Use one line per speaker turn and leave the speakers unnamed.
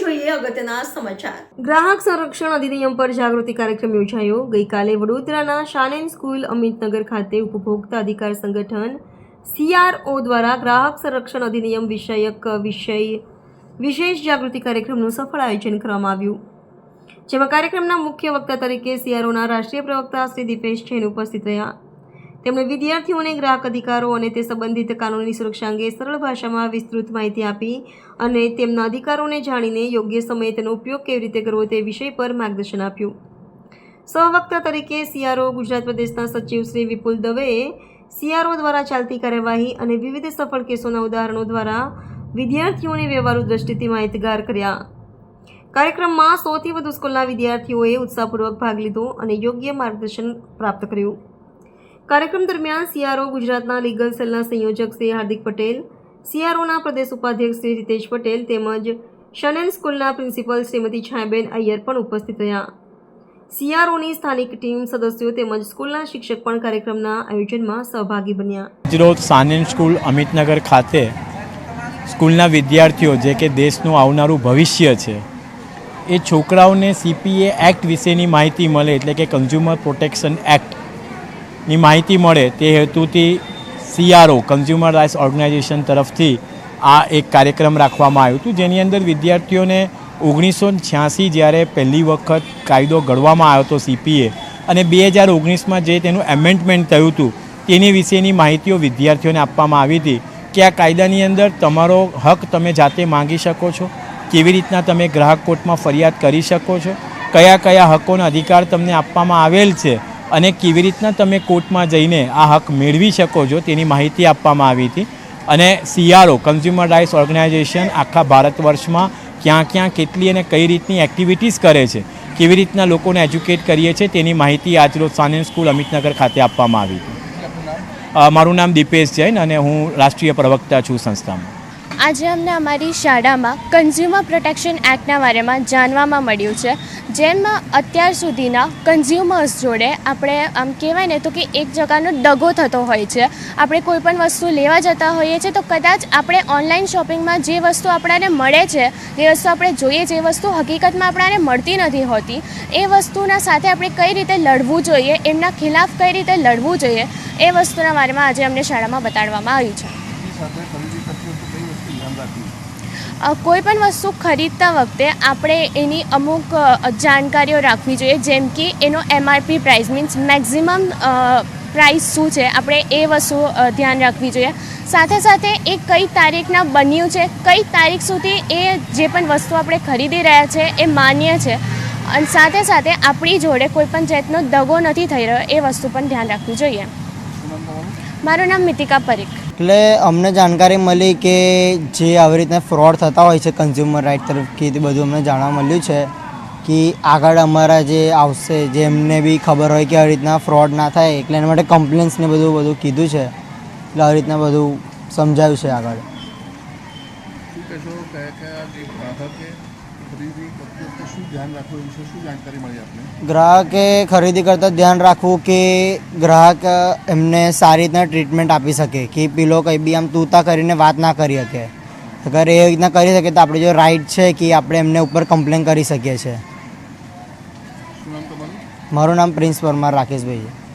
જોઈએ અગત્યના સમાચાર.
ગ્રાહક સંરક્ષણ અધિનિયમ પર જાગૃતિ કાર્યક્રમ યોજાયો. ગઈકાલે વડોદરાના શાલેન સ્કૂલ અમિતનગર ખાતે ઉપભોક્તા અધિકાર સંગઠન સીઆરઓ દ્વારા ગ્રાહક સંરક્ષણ અધિનિયમ વિષયક વિષય વિશેષ જાગૃતિ કાર્યક્રમનું સફળ આયોજન કરવામાં આવ્યું. જેમાં કાર્યક્રમના મુખ્ય વક્તા તરીકે સીઆરઓના રાષ્ટ્રીય પ્રવક્તા શ્રી દીપેશ જૈન ઉપસ્થિત રહ્યા. તેમણે વિદ્યાર્થીઓને ગ્રાહક અધિકારો અને તે સંબંધિત કાનૂની સુરક્ષા અંગે સરળ ભાષામાં વિસ્તૃત માહિતી આપી અને તેમના અધિકારોને જાણીને યોગ્ય સમયે તેનો ઉપયોગ કેવી રીતે કરવો તે વિષય પર માર્ગદર્શન આપ્યું. સહવક્તા તરીકે સીઆરઓ ગુજરાત પ્રદેશના સચિવ શ્રી વિપુલ દવેએ સીઆરઓ દ્વારા ચાલતી કાર્યવાહી અને વિવિધ સફળ કેસોના ઉદાહરણો દ્વારા વિદ્યાર્થીઓને વ્યવહારુ દ્રષ્ટિથી માહિતગાર કર્યા. કાર્યક્રમમાં સૌથી વધુ સ્કૂલના વિદ્યાર્થીઓએ ઉત્સાહપૂર્વક ભાગ લીધો અને યોગ્ય માર્ગદર્શન પ્રાપ્ત કર્યું. કાર્યક્રમ દરમિયાન સીઆરઓ ગુજરાતના લીગલ સેલના સંયોજક શ્રી હાર્દિક પટેલ, સીઆરઓના પ્રદેશ ઉપાધ્યક્ષ શ્રી રીતેશ પટેલ તેમજ શનેન સ્કૂલના પ્રિન્સિપલ શ્રીમતી છાંયબેન અય્યર પણ ઉપસ્થિત રહ્યા. સીઆરઓની સ્થાનિક ટીમ સદસ્યો તેમજ સ્કૂલના શિક્ષક પણ કાર્યક્રમના આયોજનમાં સહભાગી બન્યા.
રોજ સાનેન સ્કૂલ અમિતનગર ખાતે સ્કૂલના વિદ્યાર્થીઓ, જે કે દેશનું આવનારું ભવિષ્ય છે, એ છોકરાઓને સીપીએ એક્ટ વિશેની માહિતી મળે એટલે કે કન્ઝ્યુમર પ્રોટેક્શન એક્ટની માહિતી મળે તે હેતુથી સીઆરઓ કન્ઝ્યુમર રાઇટ્સ ઓર્ગેનાઇઝેશન તરફથી આ એક કાર્યક્રમ રાખવામાં આવ્યું હતું. જેની અંદર વિદ્યાર્થીઓને ઓગણીસો છ્યાસી જ્યારે પહેલી વખત કાયદો ઘડવામાં આવ્યો હતો સીપીએ અને બે હજાર ઓગણીસમાં જે તેનું એમેન્ડમેન્ટ થયું હતું, તેની વિશેની માહિતીઓ વિદ્યાર્થીઓને આપવામાં આવી હતી કે આ કાયદાની અંદર તમારો હક તમે જાતે માંગી શકો છો, કેવી રીતના તમે ગ્રાહક કોર્ટમાં ફરિયાદ કરી શકો છો, કયા કયા હકોનો અધિકાર તમને આપવામાં આવેલ છે અને કેવી રીતના તમે કોર્ટમાં જઈને આ હક મેળવી શકો છો તેની માહિતી આપવામાં આવી હતી. અને સીઆરઓ કન્ઝ્યુમર રાઇટ્સ ઓર્ગેનાઇઝેશન આખા ભારત વર્ષમાં ક્યાં ક્યાં કેટલી અને કઈ રીતની એક્ટિવિટીઝ કરે છે, કેવી રીતના લોકોને એજ્યુકેટ કરીએ છીએ તેની માહિતી આજરોજ સાનેન સ્કૂલ અમિતનગર ખાતે આપવામાં આવી હતી. મારું નામ દીપેશ જૈન અને હું રાષ્ટ્રીય પ્રવક્તા છું સંસ્થામાં.
આજે અમને અમારી શાળામાં કન્ઝ્યુમર પ્રોટેક્શન એક્ટના બારેમાં જાણવામાં મળ્યું છે, જેમાં અત્યાર સુધીના કન્ઝ્યુમર્સ જોડે આપણે આમ કહેવાય ને તો કે એક જગાનો દગો થતો હોય છે. આપણે કોઈપણ વસ્તુ લેવા જતા હોઈએ છીએ તો કદાચ આપણે ઓનલાઈન શોપિંગમાં જે વસ્તુ આપણાને મળે છે જે વસ્તુ આપણે જોઈએ જે વસ્તુ હકીકતમાં આપણાને મળતી નથી હોતી. એ વસ્તુના સાથે આપણે કઈ રીતે લડવું જોઈએ, એમના ખિલાફ કઈ રીતે લડવું જોઈએ, એ વસ્તુના બારેમાં આજે અમને શાળામાં બતાડવામાં આવ્યું છે. અ, કોઈ પણ વસ્તુ ખરીદતા વખતે આપણે એની અમુક જાણકારીઓ રાખવી જોઈએ જેમ કે એનો MRP price means maximum price શું છે આપણે એ વસ્તુ ધ્યાન રાખવી જોઈએ. સાથે સાથે એ કઈ તારીખના બન્યું છે કઈ તારીખ સુધી એ જે પણ વસ્તુ આપણે ખરીદી રહ્યા છે એ માન્ય છે. અને સાથે સાથે આપણી જોડે કોઈ પણ જાતનો દગો નથી થઈ રહ્યો એ વસ્તુ પણ ધ્યાન રાખવું જોઈએ. મારું નામ મિતિકા પરીખ.
એટલે અમને જાણકારી મળી કે જે આવી રીતના ફ્રોડ થતા હોય છે કન્ઝ્યુમર રાઇટ તરફથી, તે બધું અમને જાણવા મળ્યું છે કે આગળ અમારા જે આવશે, જે એમને બી ખબર હોય કે આવી રીતના ફ્રોડ ના થાય, એટલે એના માટે કમ્પ્લેન્સને બધું બધું કીધું છે. એટલે આવી રીતના બધું સમજાયું છે આગળ.
ગ્રાહકે ખરીદી કરતા શું ધ્યાન રાખવું એ વિશે શું જાણકારી મળી આપને?
ગ્રાહકે ખરીદી કરતાં ધ્યાન રાખવું કે ગ્રાહક એમને સારી રીતના ટ્રીટમેન્ટ આપી શકે કે પેલો કંઈ બી આમ તૂતા કરીને વાત ના કરી શકે. અગર એ રીતના કરી શકે તો આપણે જો રાઈટ છે કે આપણે એમને ઉપર કમ્પ્લેન કરી શકીએ છીએ. મારું નામ પ્રિન્સ પરમાર રાકેશભાઈ છે.